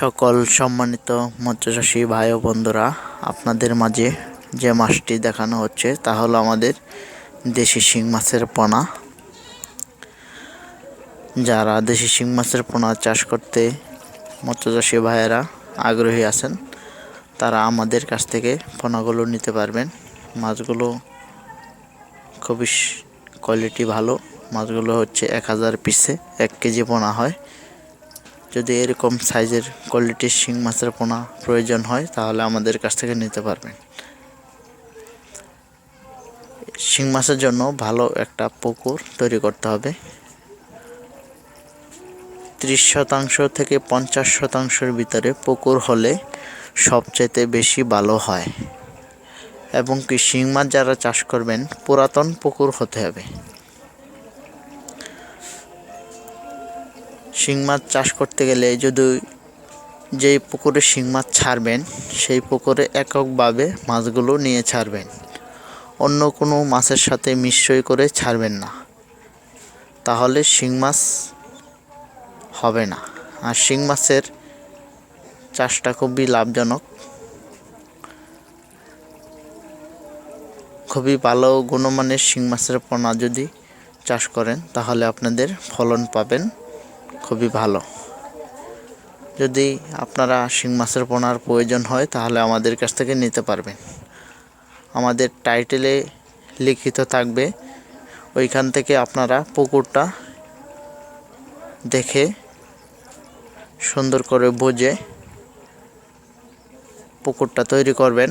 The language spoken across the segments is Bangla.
সকল সম্মানিত মৎস্যচাষী ভাই ও বন্ধুরা, আপনাদের মাঝে যে মাছটি দেখানো হচ্ছে তা হলো আমাদের দেশি শিং মাছের পোনা। যারা দেশি শিং মাছের পোনা চাষ করতে মৎস্যচাষী ভাইয়েরা আগ্রহী আছেন, তারা আমাদের কাছ থেকে পোনাগুলো নিতে পারবেন। মাছগুলো খুবই কোয়ালিটি ভালো। মাছগুলো হচ্ছে এক হাজার পিসে এক কেজি পোনা হয়। যদি এরকম সাইজের কোয়ালিটির শিং মাছের পোনা প্রয়োজন হয়, তাহলে আমাদের কাছ থেকে নিতে পারবেন। শিং মাছের জন্য ভালো একটা পুকুর তৈরি করতে হবে। ত্রিশ শতাংশ থেকে পঞ্চাশ শতাংশের ভিতরে পুকুর হলে সবচাইতে বেশি ভালো হয়। এবং কি শিং মাছ যারা চাষ করবেন, পুরাতন পুকুর হতে হবে। শিং মাছ চাষ করতে গেলে যদি যেই পুকুরে শিং মাছ ছাড়বেন, সেই পুকুরে এককভাবে মাছগুলো নিয়ে ছাড়বেন। অন্য কোনো মাছের সাথে মিশ্রই করে ছাড়বেন না। তাহলে শিং মাছ হবে না। আর শিং মাছের চাষটা খুবই লাভজনক। খুবই ভালো গুণমানের শিং মাছের পোনা যদি চাষ করেন, তাহলে আপনাদের ফলন পাবেন। খুবই ভালো। যদি আপনারা শিং মাছের পোনার প্রয়োজন হয়, তাহলে আমাদের কাছ থেকে নিতে পারবেন। আমাদের টাইটেলে লিখিত থাকবে, ওইখান থেকে আপনারা পুকুরটা দেখে সুন্দর করে বুঝে পুকুরটা তৈরি করবেন।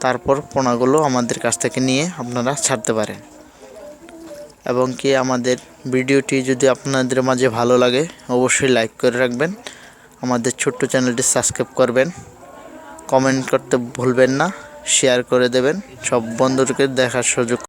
তারপর পোনাগুলো আমাদের কাছ থেকে নিয়ে আপনারা ছাড়তে পারেন। এবং কি আমাদের ভিডিওটি যদি আপনাদের মাঝে ভালো লাগে, অবশ্যই লাইক করে রাখবেন। আমাদের ছোট্ট চ্যানেলটি সাবস্ক্রাইব করবেন। কমেন্ট করতে ভুলবেন না শেয়ার করে দেবেন। সব বন্ধুদেরকে দেখার সুযোগ